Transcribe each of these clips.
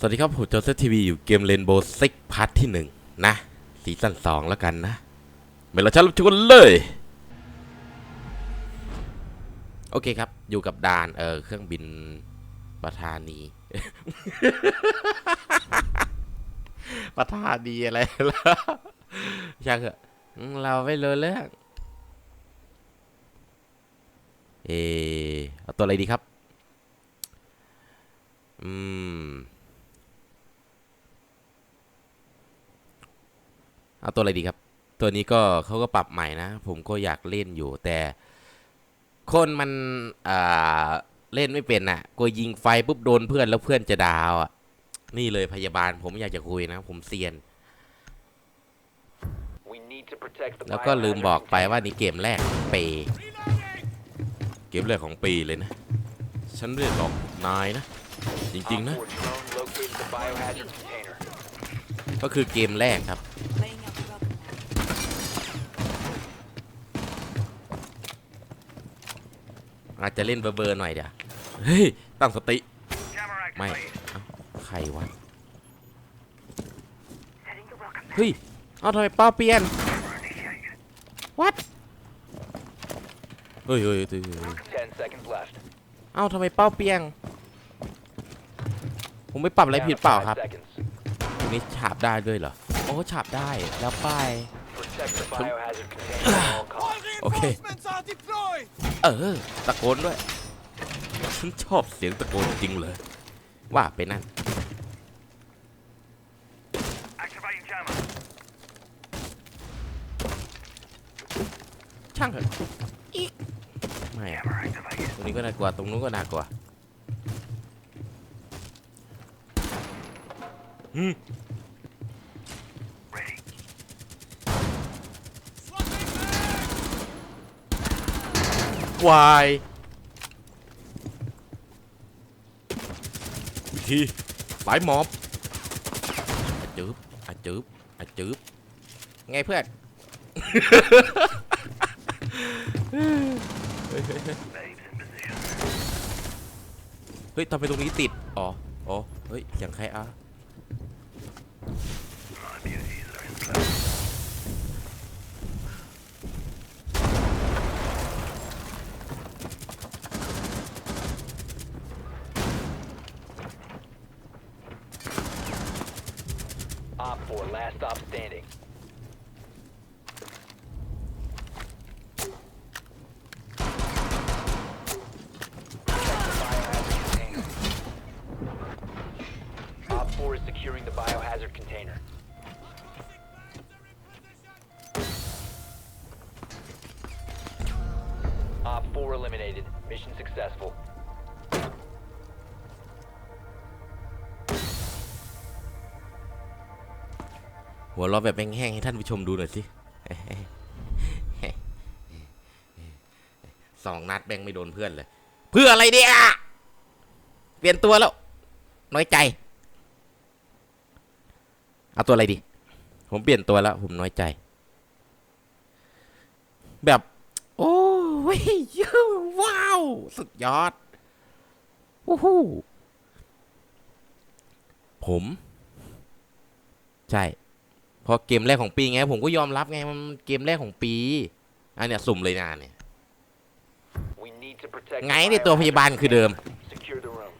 สวัสดีครับผมโจเซฟทีวีอยู่เกมเรนโบว์ซิกพาร์ทที่หนึ่งนะซีซั่นสองแล้วกันนะเมลชันรับชมกันเลย โอเคครับ อยู่กับดานเออเครื่องบินประธานี ประธานีอะไรล่ะช่างเถอะอืมเราไม่รู้เรื่องเออเอาตัวอะไรดีครับ อืม เอาตัวอะไรดีครับ ตัวนี้ก็เขาก็ปรับใหม่นะ ผมก็อยากเล่นอยู่แต่ คนมันเล่นไม่เป็นอะกลัวยิงไฟปุ๊บโดนเพื่อนแล้วเพื่อนจะดาวอะ นี่เลยพยาบาลผมอยากจะคุยนะ ผมเซียน แล้วก็ลืมบอกไปว่านี่เกมแรกของปีเกมแรกของปีเลยนะ ฉันเรียกหรอกนายนะ จริง ๆ นะ ก็คือเกมแรกครับ อาจจะเล่นเบอร์เบอร์หน่อยเดี๋ยวเฮ้ยตั้งสติ ไม่ใครวะเฮ้ยเอาทำไมเป้าเปลี่ยน what เฮ้ยเฮ้ยเฮ้ยเอ้าทำไมเป้าเปลี่ยนผมไม่ปรับอะไรผิดเปล่าครับตรงนี้ฉาบได้ด้วยเหรอ โอ้ฉาบได้ แล้วป้าย โอเค เออ ตะโกนด้วย ฉันชอบเสียงตะโกนจริงเลย ว่าไปนั่น ช่างเถอะไม่ตรงนี้ก็น่ากลัว ตรงนู้นก็น่ากลัวอืม วายวิธีสายหมอบอะจืบอะจืบอะจืบไงเพื่อน Babes in position. เฮ้ยทำไมตรงนี้ติด อ๋อ อ๋อ เฮ้ยเสียงใครอะ Op 4 eliminated. Mission successful. หัวเราะแบบแห้งๆให้ท่านผู้ชมดูหน่อยสิ สองนัดแบงไม่โดนเพื่อนเลย เพื่ออะไรเนี่ย เปลี่ยนตัวแล้ว น้อยใจ เอาตัวอะไรดี ผมเปลี่ยนตัวแล้ว ผมน้อยใจ แบบ อ้ยว้าว สุดยอดวู้ฮู้ผม ใช่พอเกมแรกของปีไง ผมก็ยอมรับไง มันเกมแรกของปี อันเนี้ยสุ่มเลยนะเนี่ย We need to protect ไง the ในตัวพยาบาลคือเดิม Secure the room.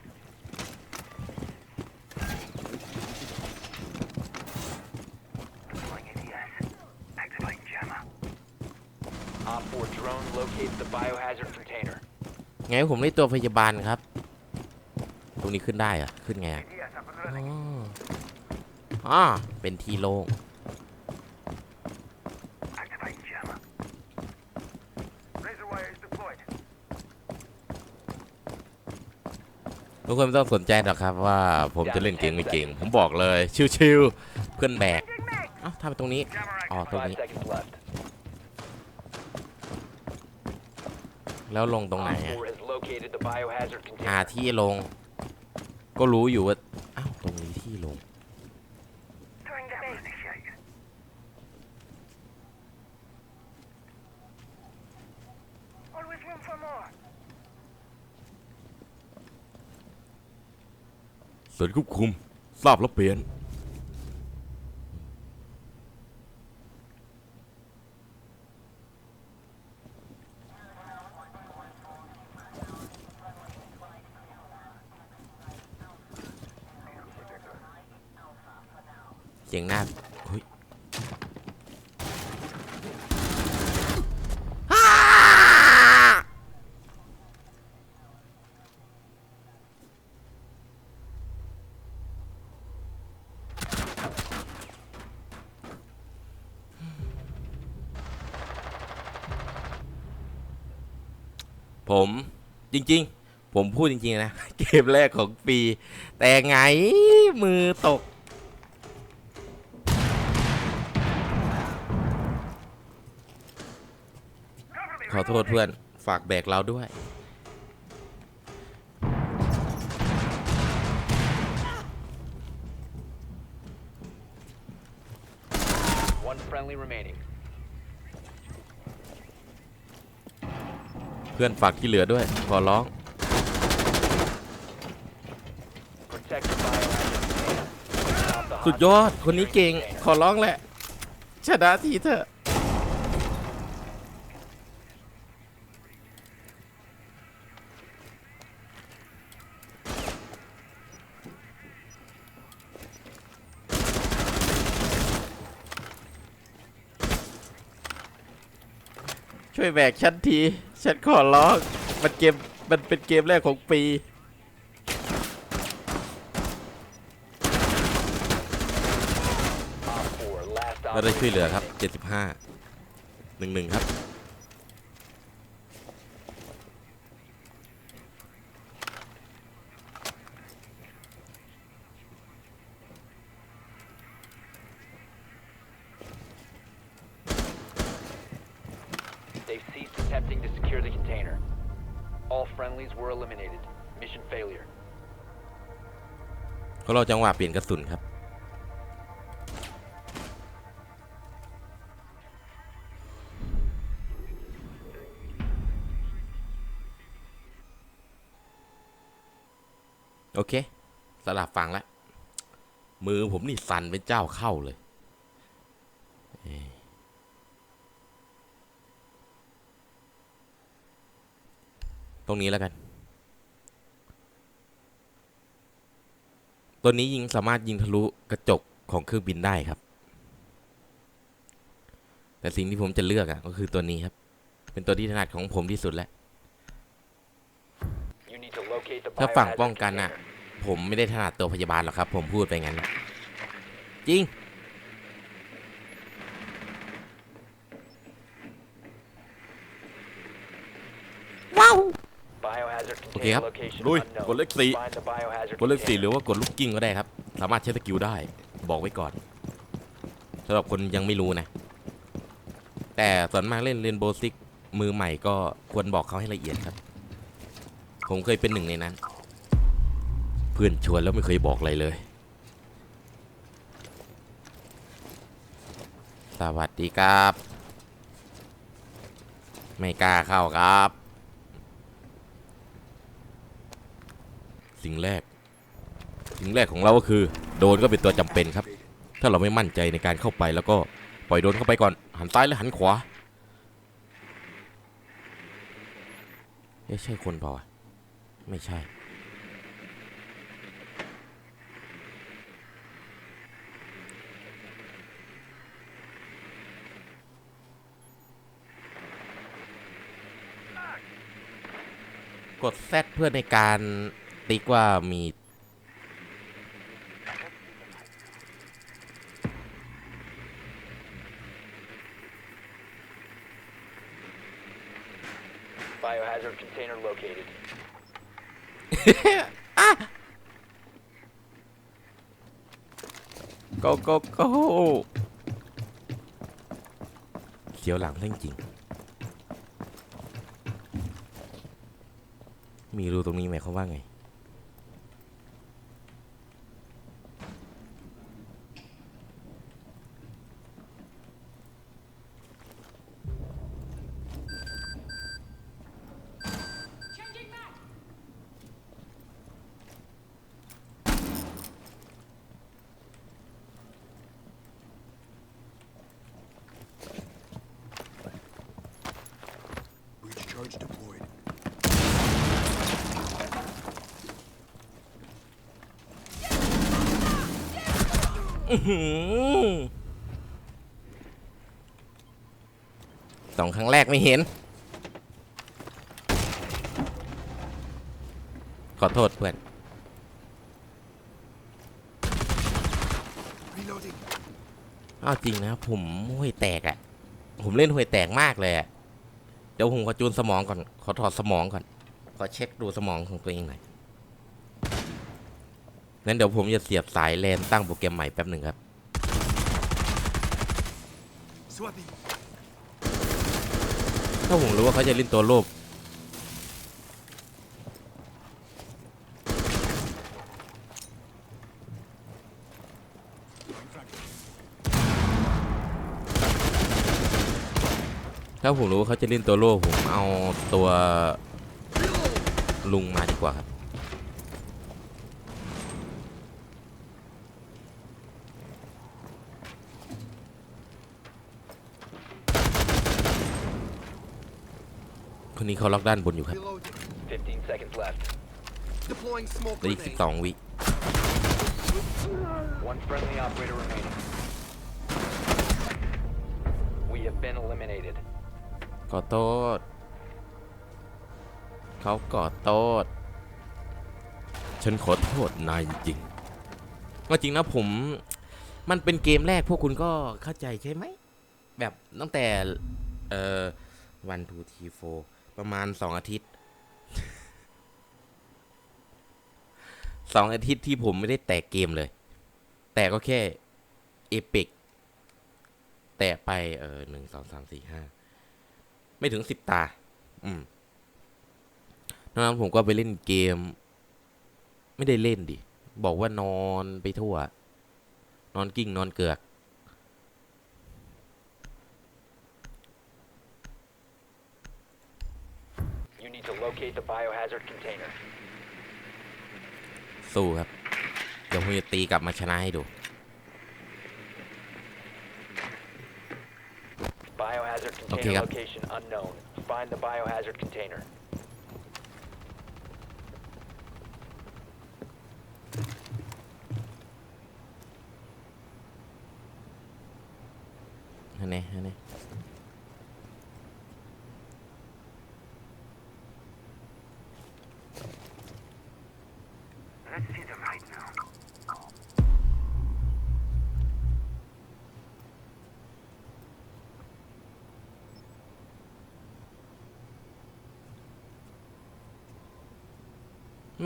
Deploying ADS. Activating jammer. Op 4 drone locates the biohazard container. ไงผมได้ตัวพยาบาลครับ ตรงนี้ขึ้นได้เหรอะขึ้นไงอะ ADS up and อ๋ running. ออ๋อเป็นที่โล่ง Activating jammer. Razor wire is deployed. ทุกคนไม่ต้องสนใจหรอกครับว่าผมจะเล่นเก่งไม่เก่ง ผมบอกเลยชิวๆเพื่อนแบกเอ้าทำไมตรงนี้ Jammer อ๋อตรง Five นี้ seconds left. แล้วลงตรงไหน Op อะ4 has located the biohazard หา container. ที่ลง ก็รู้อยู่ว่า อ้าว ตรงนี้ที่ลง Throwing the bait. Initiate. Always room for more. ส่วนควบคุม ทราบแล้วเปลี่ยน เสียงหน้าเฮ้ย ผมจริง ๆ ผมพูดจริง ๆ นะ เกมแรกของปี แต่ไงมือตก ขอโทษเพื่อน ฝากแบกเราด้วย พื่อนฝากที่เหลือด้วย ขอร้อง สุดยอด คนนี้เก่ง ขอร้องแหละ ชนะทีเถอะ แบกฉันที ฉันขอร้อง มันเกม มันเป็นเกมแรกของปี Op 4, last ก็ได้ช่วยเหลือครับ 75 11 ครับ secure the container. All friendlies were eliminated. Mission failure. เขารอจังหวะเปลี่ยนกระสุนครับ โอเคสลับฟังแล้ว มือผมนี่สั่นเป็นเจ้าเข้าเลยเอ่อ ตรงนี้แล้วกัน ตัวนี้ยิงสามารถยิงทะลุกระจกของเครื่องบินได้ครับ แต่สิ่งที่ผมจะเลือกอะก็คือตัวนี้ครับ เป็นตัวที่ถนัดของผมที่สุดแล้ว You need to locate the ถ้าฝั่ง biohazard ป้องกันอะ container. ผมไม่ได้ถนัดตัวพยาบาลหรอกครับ ผมพูดไปงั้นนะจริงว้าว Biohazard โอเค container ครับ location ลุย unknown. กดเลขสี่ Find the biohazard กดเลขสี่ห container. รือว่ากดลูกกิ้งก็ได้ครับ สามารถใช้สกิลได้ บอกไว้ก่อนสำหรับคนยังไม่รู้นะ แต่ส่วนมากเล่นเรนโบซิกมือใหม่ก็ควรบอกเขาให้ละเอียดครับ ผมเคยเป็นหนึ่งในนั้น เพื่อนชวนแล้วไม่เคยบอกอะไรเลย สวัสดีครับ ไม่กล้าเข้าครับ สิ่งแรก สิ่งแรกของเราก็คือ โดนก็เป็นตัวจำเป็นครับ ถ้าเราไม่มั่นใจในการเข้าไปแล้วก็ปล่อยโดนเข้าไปก่อน หันซ้ายหรือหันขวาเอ๊ะใช่คนเปล่าวะไม่ใช่ กดแซดเพื่อในการ ติ๊กว่ามี Biohazard container located. โกโกโกเสียวหลังเร่งจริง มีรูตรงนี้ไหมเขามว่าไง อื้อหือ สองครั้งแรกไม่เห็น ขอโทษเพื่อน Reloading. เอาจริงนะผมห่วยแตกอะ่ะ ผมเล่นห่วยแตกมากเลยอะเดี๋ยวผมขอจูนสมองก่อน ขอถอดสมองก่อน ขอเช็คดูสมองของตัวเองหน่อย นั้นเดี๋ยวผมจะเสียบสายแลนตั้งโปรแกรมใหม่แป๊บหนึ่งครับ Swapping. ถ้าผมรู้ว่าเขาจะเล่นตัวโลภถ้าผมรู้ว่าเขาจะเล่นตัวโลภผมเอาตัวลุงมาดีกว่าครับ คนนี้เขาล็อกด้านบนอยู่ครับ Reloading. 15 seconds left. Deploying smoke เหลืออีก grenade. 12 วิ One friendly operator remaining. We have been eliminated. ขอโทษ เขาขอโทษ ฉันขอโทษนายจริงๆก็จริงนะผม มันเป็นเกมแรกพวกคุณก็เข้าใจใช่ไหม แบบตั้งแต่ เอ่อวันทูทีโฟ ประมาณสองอาทิตย์สองอาทิตย์ที่ผมไม่ได้แตะเกมเลย แต่ก็แค่เอพิกแตะไปเออหนึ่งสองสามสี่ห้าไม่ถึงสิบตา อืมนอกนั้นผมก็ไปเล่นเกม ไม่ได้เล่นดิ บอกว่านอนไปทั่ว นอนกิ้งนอนเกือก locate the biohazard container. สู้ครับ เดี๋ยวผมจะตีกลับมาชนะให้ดู Biohazard container Okay, got- location unknown. Find the biohazard container. ฮะเน่ฮะเน่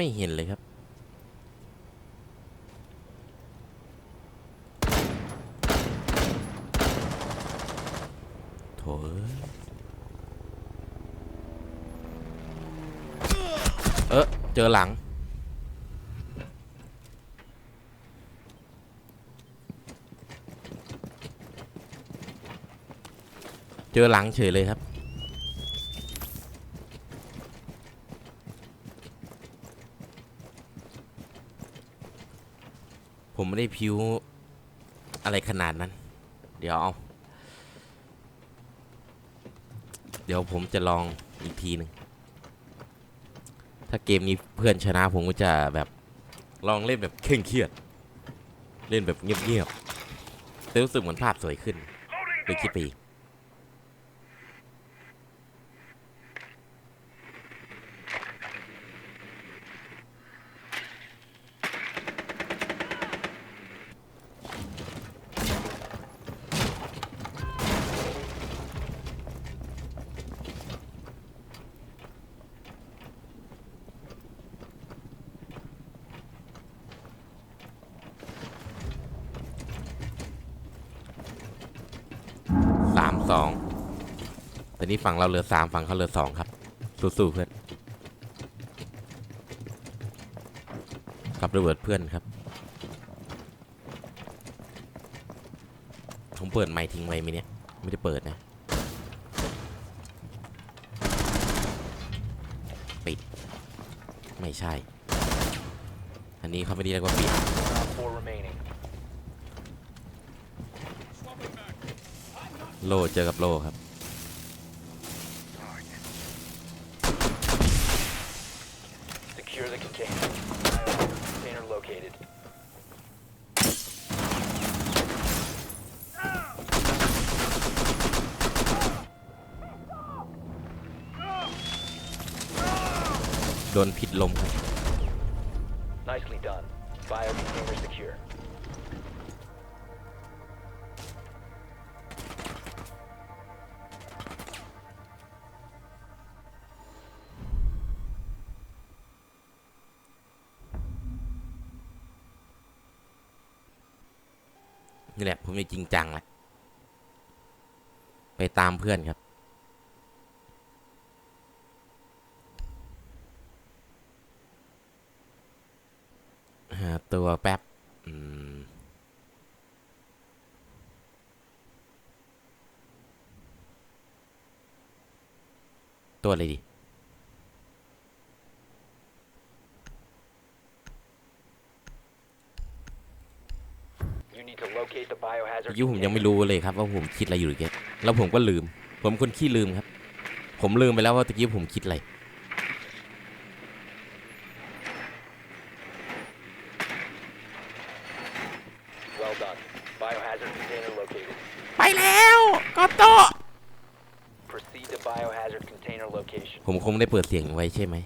ไม่เห็นเลยครับ โถเออเจอหลัง เจอหลังเฉยเลยครับ ได้พิวอะไรขนาดนั้น เดี๋ยวเอา เดี๋ยวผมจะลองอีกทีหนึ่ง ถ้าเกมนี้เพื่อนชนะผมก็จะแบบลองเล่นแบบเคร่งเครียด เล่นแบบเงียบๆแต่รู้สึกเหมือนภาพสวยขึ้นเลยคิดไปอีก สองตอนนี้ฝั่งเราเหลือสามฝั่งเขาเหลือสองครับ สู้ๆเพื่อนกับระเบิดเพื่อนครับ ผมเปิดไมค์ทิ้งไว้ไหมเนี่ย ไม่ได้เปิดนะ ปิด ไม่ใช่ อันนี้เขาไม่ได้เรียกว่าปิด โลเจอกับโลครับ Secure the container. Container located. โดนผิดลมครับ Nicely done. Bio container secure. จริงจังแหละไปตามเพื่อนครับ หาตัวแป๊บอืมตัวอะไรดี You need to locate the biohazard เมื่อกี้ผมยังไม่ container. รู้เลยครับว่าผมคิดอะไรอยู่แกแล้วผมก็ลืม ผมคนขี้ลืมครับ ผมลืมไปแล้วว่าตะกี้ผมคิดอะไร Well done. Biohazard container located. ไปแล้วก็โตะ Proceed to biohazard container location. ผมคงได้เปิดเสียงไว้ใช่ไหม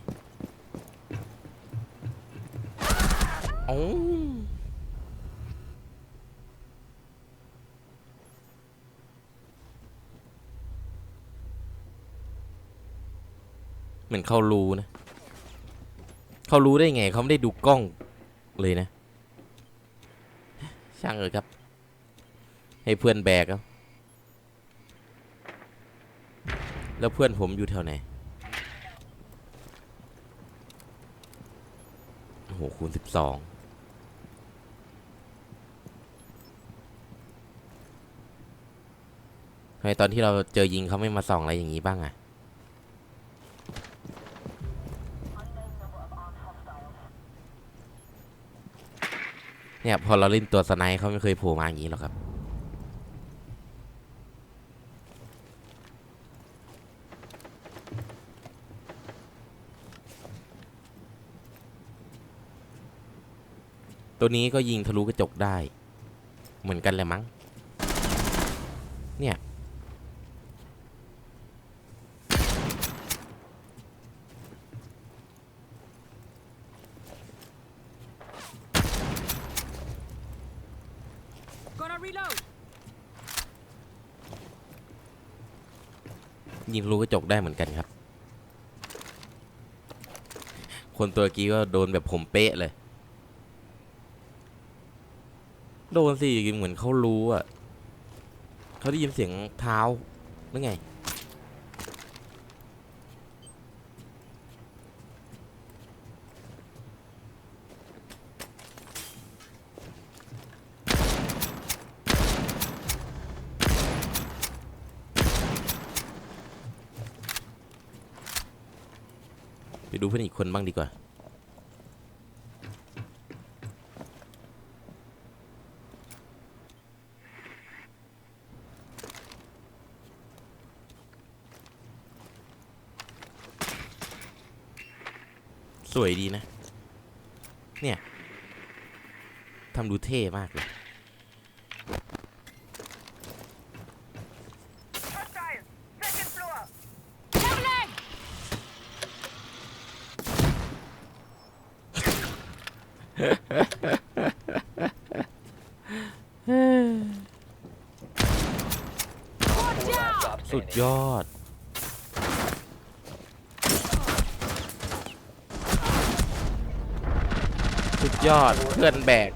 เขารู้นะ เขารู้ได้ไงเขาไม่ได้ดูกล้องเลยนะ ช่างเออครับ ให้เพื่อนแบกเอาแล้วเพื่อนผมอยู่แถวไหนโอ้โหคูณสิบสองทำไมตอนที่เราเจอยิงเขาไม่มาส่องอะไรอย่างนี้บ้างอะ เนี่ยพอเราเล่นตัวสไนป์เขาไม่เคยโผล่มาอย่างนี้หรอกครับตัวนี้ก็ยิงทะลุกระจกได้ เหมือนกันเลยมั้ง เนี่ย ยิงทะลุกระจกได้เหมือนกันครับ คนตัวกี้ก็โดนแบบผมเป๊ะเลย โดนสิเหมือนเขารู้อะเขาได้ยินเสียงเท้าหรือไง เพื่อนอีกคนบ้างดีกว่า สวยดีนะ เนี่ยทำดูเท่มากเลย Hostile. Second floor. Doubling. 4 last stop สุด standing. ยอด สุด ยอดเพื่อนแบก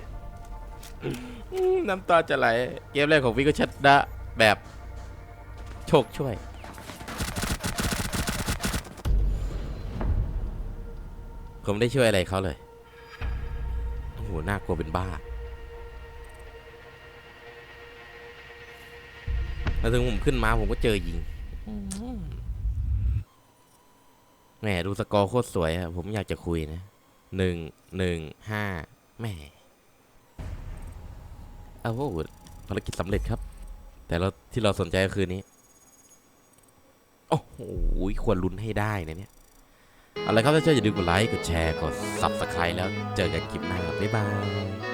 อื้อน้ำตาจะไหล เกมแรกของพี่ก็ชัดดะแบบโชคช่วย ผมได้ช่วยอะไรเขาเลย โอ้โห น่ากลัวเป็นบ้า แล้วถึงผมขึ้นมาผมก็เจอยิงแหมดูสกอร์โคตรสวยอะผมอยากจะคุยนะ หนึ่งหนึ่งห้าแม่เอาโหภารกิจสำเร็จครับ แต่เราที่เราสนใจก็คือนี้ โอ้โหควรลุ้นให้ได้นะเนี่ยเอาละครับถ้าชอบอย่าลืมกดไลค์ กดแชร์ กด Subscribe แล้วเจอกันคลิปหน้า บ๊ายบาย